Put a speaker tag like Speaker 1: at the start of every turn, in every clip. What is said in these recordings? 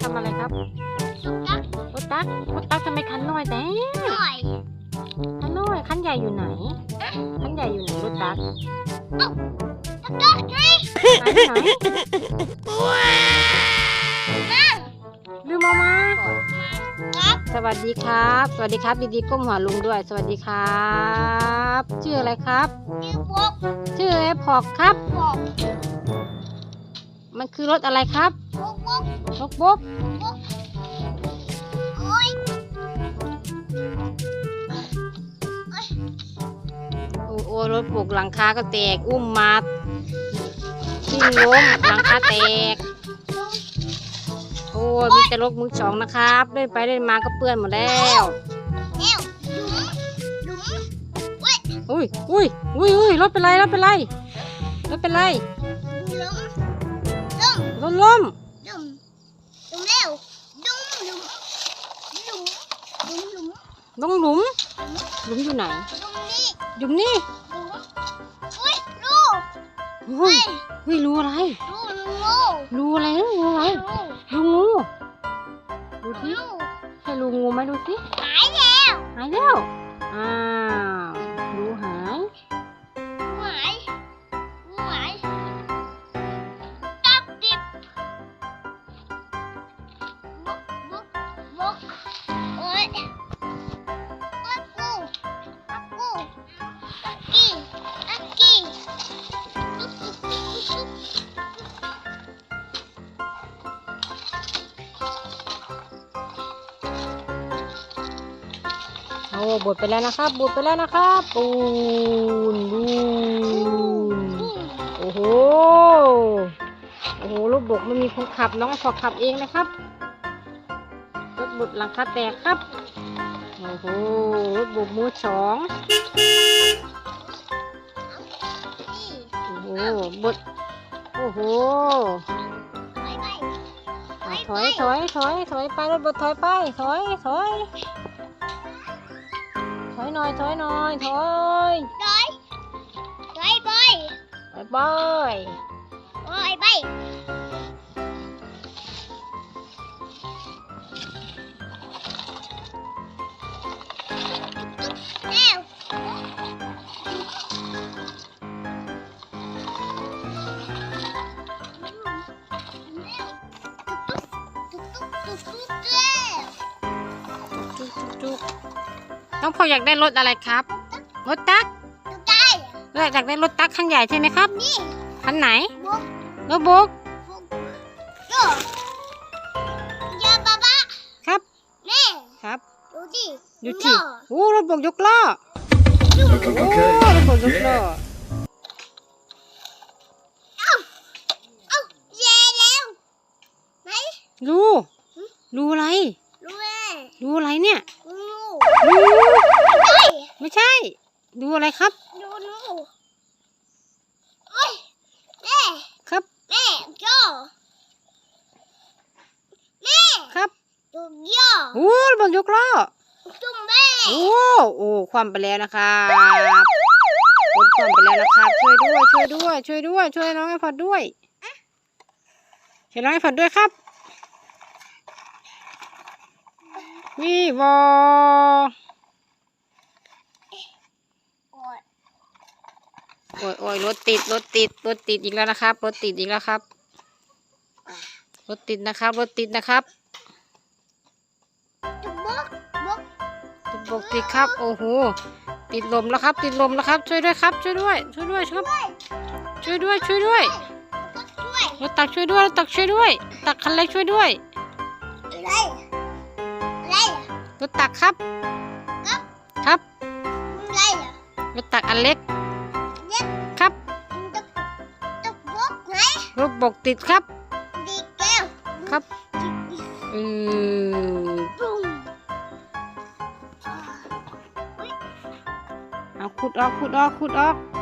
Speaker 1: ทำอะไรครับ
Speaker 2: ตัก
Speaker 1: รถตักรถตักทำไมคันน้อยแต่
Speaker 2: หน่อย
Speaker 1: คันน้อยคันใหญ่อยู่ไหนคันใหญ่อยู่ไหนรถตัก
Speaker 2: ตักไง
Speaker 1: ไหนที่ไหน
Speaker 2: นั่ง
Speaker 1: ลืมเอามา
Speaker 2: ครับ
Speaker 1: สวัสดีครับ สวัสดีครับ ดีๆก้มหัวลุงด้วย สวัสดีครับ ชื่ออะไรครับ
Speaker 2: ชื่อบอก
Speaker 1: ชื่อเอพอกครับ
Speaker 2: บอก
Speaker 1: มันคือรถอะไรครับ
Speaker 2: บอกบอก
Speaker 1: รถบุ๊ก
Speaker 2: โอ้ย
Speaker 1: โอ้โอ้รถบุกหลังคาก็แตก อุ้มมาทิ้งล้มหลังคาแตก โอ้ยมีแต่รถมือสองนะครับเล่นไปเล่นมาก็เปื้อนหมดแล้ว
Speaker 2: เอวหลุมหลุม
Speaker 1: อุ้ยอุ้ยอุ้ยอุ้ยรถเป็นไรรถเป็นไรรถเป็นไร
Speaker 2: หลุม ลุม
Speaker 1: รถล้ม
Speaker 2: ลุมลุมเร็วลุมลุมลุมลุมลุม
Speaker 1: ลงหลุม หลุมอยู่ไหน
Speaker 2: ลุมนี่
Speaker 1: อยู่นี่
Speaker 2: ลุมอุ้ยลูก
Speaker 1: อุ้ยอุ้ยรู้อะไร
Speaker 2: ลูกลูก
Speaker 1: รู้อะไรรู้อะไร
Speaker 2: ลูก
Speaker 1: รู้งูดูสิ
Speaker 2: ลูก
Speaker 1: ใช่รู้งูไหมดูสิ
Speaker 2: หายแล้ว
Speaker 1: หายแล้วอ้าว
Speaker 2: กกี้อักกี้ตุ๊บตุ๊บตุ๊บตุ๊บ
Speaker 1: โอ้บดไปแล้วนะครับบดไปแล้วนะครับปูนปูนโอ้โหโอ้โหรถบกไม่มีคนขับน้องพอขับเองนะครับรถบุดหลังคาแตกครับ โอ้โหรถบุกมือสองโอ้โหบดโอ้โห
Speaker 2: ไปไป
Speaker 1: อะถอยถอยถอยถอยไปรถบดถอยไปถอยถอยถอยหน่อยถอยหน่อยถอย
Speaker 2: ไปไปไป
Speaker 1: ไปบอย
Speaker 2: ไป ตุ๊กตุ๊กตุ๊
Speaker 1: จุกจุกจุกน้องพออยากได้รถอะไรครับรถตัก
Speaker 2: ตุ๊กได้
Speaker 1: อยากได้รถตักคันใหญ่ใช่ไหมครับ
Speaker 2: นี่
Speaker 1: คันไหน
Speaker 2: บุ๊ก
Speaker 1: รถบุ๊ก
Speaker 2: บุ๊กโยยาบ้าบ้า
Speaker 1: ครับ
Speaker 2: แม่
Speaker 1: ครับ
Speaker 2: ดูดิ
Speaker 1: อยู่ที่โอ้รถบุกยกล้อโอ้รถบุกยกล้อ ดูอะไร
Speaker 2: รู้แม่
Speaker 1: ดูอะไรเนี่ย
Speaker 2: รู้
Speaker 1: ดู
Speaker 2: เฮ้ย
Speaker 1: ไม่ใช่ ดูอะไรครับ
Speaker 2: ดูนูเฮ้ยแม่
Speaker 1: ครับ
Speaker 2: แม่โจแม่
Speaker 1: ครับ
Speaker 2: ดูโย
Speaker 1: โอ้รถบกยกล้อ
Speaker 2: จุ่มแม่
Speaker 1: โอ้โอ้ความไปแล้วนะครับรถความไปแล้วนะครับ ช่วยด้วย ช่วยด้วย ช่วยด้วย ช่วยน้องไอพอดด้วยช่วยน้องไอพอดด้วยครับ วีวอ
Speaker 2: โอ้ย
Speaker 1: โอ้ยรถติดรถติดรถติดอีกแล้วนะครับรถติดอีกแล้วครับรถติดนะครับรถติดนะครับ
Speaker 2: จุบุ๊กบุ๊ก
Speaker 1: ติดบกติดครับโอ้โหติดลมแล้วครับ ติดลมแล้วครับ ช่วยด้วยครับ ช่วยด้วย ช่วยด้วยครับช่วยด้วยช่วยด้วยรถตักช่วยด้วยรถตักช่วยด้วย ตักคันเล็กช่วยด้วย
Speaker 2: อะไร ร
Speaker 1: ถตักครับ
Speaker 2: ครับ
Speaker 1: ครับ
Speaker 2: อะไร
Speaker 1: รถตักอันเล็ก
Speaker 2: เย็บ
Speaker 1: ครับ
Speaker 2: จุ่มจุ่มบุ๊กไหน
Speaker 1: รถบกติดครับ
Speaker 2: ดีแก้ว
Speaker 1: ครับอืม
Speaker 2: ปุ้ง
Speaker 1: เอาขุดออกขุดออกขุดออก
Speaker 2: ปุ้งก็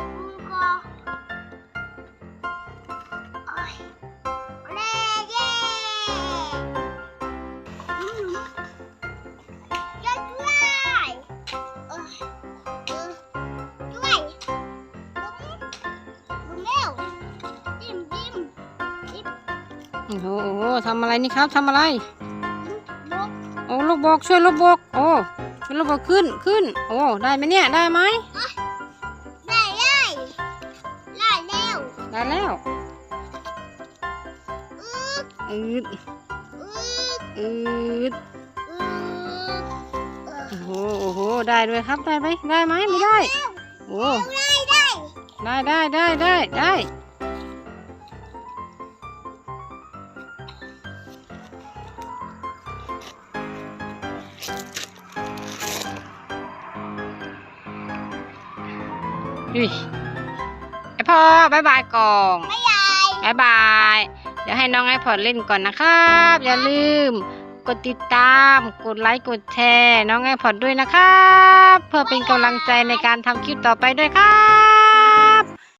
Speaker 2: โอ้โห
Speaker 1: โอ้โหทำอะไรนี่ครับทำอะไร
Speaker 2: บก
Speaker 1: โอ้ลูกบกช่วยลูกบกโอ้ช่วยลูกบกขึ้นขึ้น โอ้ได้ไหมเนี่ยได้ไหม
Speaker 2: ได้ได้ได้แล้ว
Speaker 1: ได้แล้ว
Speaker 2: อืด
Speaker 1: อืด
Speaker 2: อืด
Speaker 1: อืด
Speaker 2: อืด
Speaker 1: โอ้โหโอ้โหได้ด้วยครับได้ไหมได้ไหมไม่ได้โอ้
Speaker 2: ได้ได้
Speaker 1: ได้ได้ได้ได้ ด้อุ้ยไอพ่อบายบายก่อน
Speaker 2: ไม่ใหญ่
Speaker 1: บายบาย เดี๋ยวให้น้องไอพอดเล่นก่อนนะครับ อย่าลืม กดติดตาม กดไลค์ กดแชร์ น้องไอพอดด้วยนะครับ เพื่อเป็นกำลังใจในการทำคลิปต่อไปด้วยครับ